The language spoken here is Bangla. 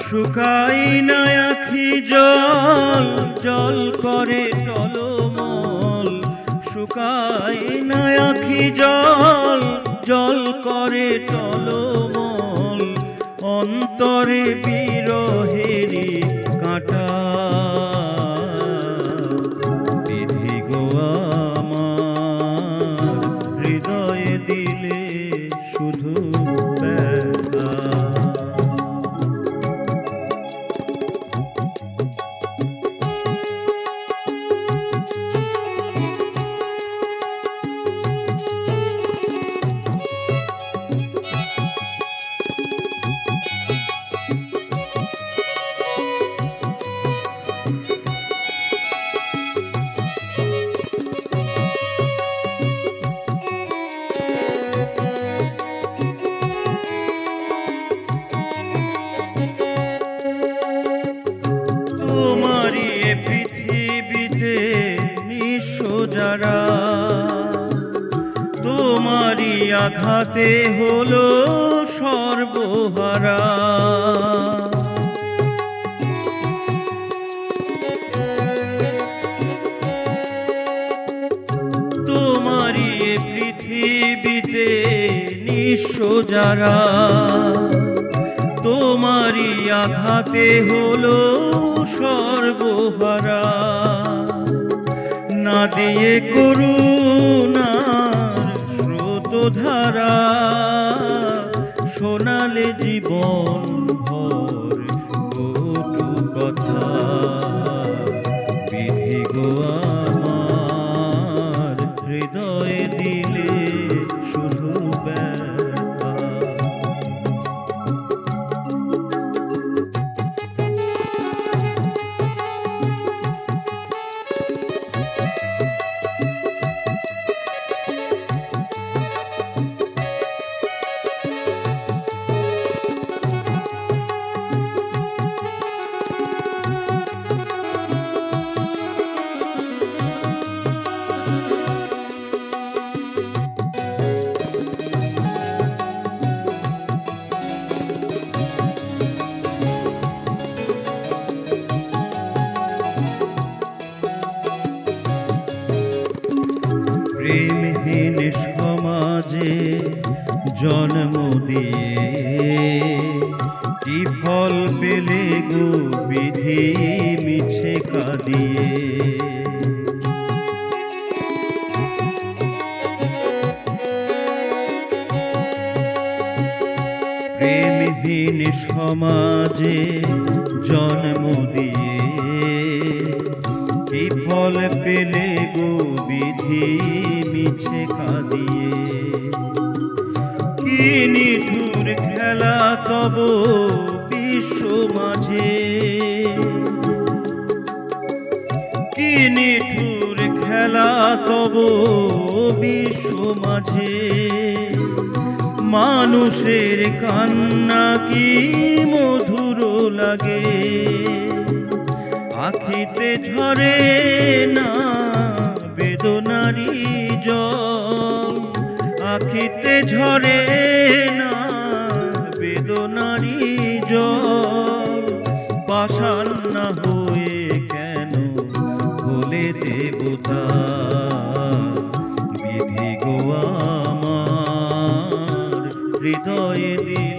শুকাই না আখি জল জল করে টলমল। শুকাই না আখি জল জল করে টলমল। অন্তরে বিরহেরি কাটা। আঘাতে হলো সর্বহারা। তোমারই পৃথিবীতে নিঃস্ব যারা তোমারই আঘাতে হলো সর্বহারা। না দিয়ে করুণার স্রোতধারা সোনালে জীবন সমাজে জন্ম দিয়ে। কি ফল পেলে গো বিধি মিছে কাঁদিয়ে? প্রেমহীন সমাজে জন্ম দিয়ে কি ফল পেলে গো বিধি মিছে কাঁদিয়ে। কি নিঠুর খেলা তব বিশ্ব মাঝে। কি নিঠুর খেলা তব বিশ্ব মাঝে। মানুষের কান্না কি মধুর লাগে। আখিতে ঝরে না বেদনারি জল। আখিতে ঝরে না বেদনারি জল। পাষাণ না হয়ে কেন বলে দেবতা? বিধি গো আমার, হৃদয়ে দিলে